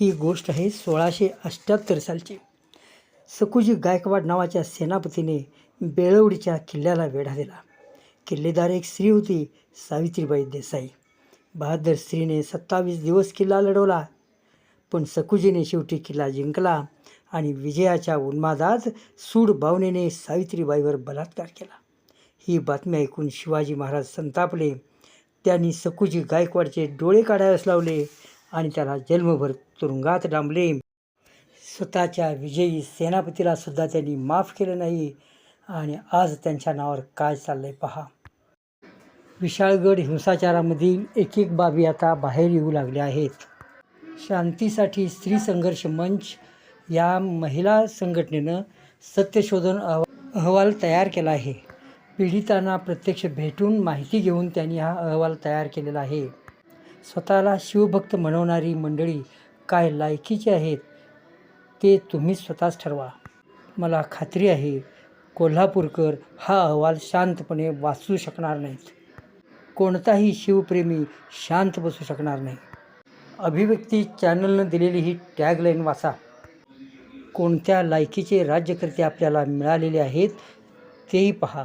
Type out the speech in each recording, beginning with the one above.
ही गोष्ट आहे सोळाशे अठ्ठ्याहत्तर सालची. सकुजी गायकवाड नावाच्या सेनापतीने बेळवडीच्या किल्ल्याला वेढा दिला. किल्लेदार एक स्त्री होती सावित्रीबाई देसाई. बहादर स्त्रीने सत्तावीस दिवस किल्ला लढवला पण सकुजीने शेवटी किल्ला जिंकला आणि विजयाच्या उन्मादात सूड भावनेने सावित्रीबाईवर बलात्कार केला. ही बातमी ऐकून शिवाजी महाराज संतापले. त्यांनी सकुजी गायकवाडचे डोळे काढायस लावले. आणि त्याला जन्मभर तुरुंगात डांबले. स्वतःच्या विजयी सेनापतीला सुद्धा त्यांनी माफ केलं नाही. आणि आज त्यांच्या नावावर काय चाललंय पहा. विशाळगड हिंसाचारामधील एक एक बाबी आता बाहेर येऊ लागल्या आहेत. शांतीसाठी स्त्री संघर्ष मंच या महिला संघटनेनं सत्यशोधन अह अहवाल तयार केला आहे. पीडितांना प्रत्यक्ष भेटून माहिती घेऊन त्यांनी हा अहवाल तयार केलेला आहे. स्वतःला शिवभक्त म्हणवणारी मंडळी काय लायकीची आहेत ते तुम्हीच स्वतःच ठरवा. मला खात्री आहे कोल्हापूरकर हा अहवाल शांतपणे वाचू शकणार नाहीत. कोणताही शिवप्रेमी शांत बसू शकणार नाही. अभिव्यक्ती चॅनलनं दिलेली ही टॅगलाईन वाचा. कोणत्या लायकीचे राज्यकर्ते आपल्याला मिळालेले आहेत तेही पहा.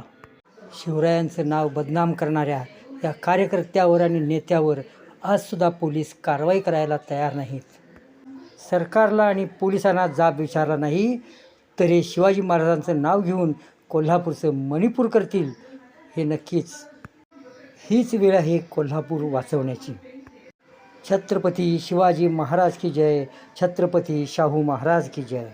शिवरायांचं नाव बदनाम करणाऱ्या या कार्यकर्त्यावर आणि नेत्यावर आजसुद्धा पोलीस कारवाई करायला तयार नाहीत. सरकारला आणि पोलिसांना जाब विचारला नाही तरी शिवाजी महाराजांचं नाव घेऊन कोल्हापूरचं मणिपूर करतील हे नक्कीच. हीच वेळ आहे कोल्हापूर वाचवण्याची. छत्रपती शिवाजी महाराज की जय छत्रपती शाहू महाराज की जय.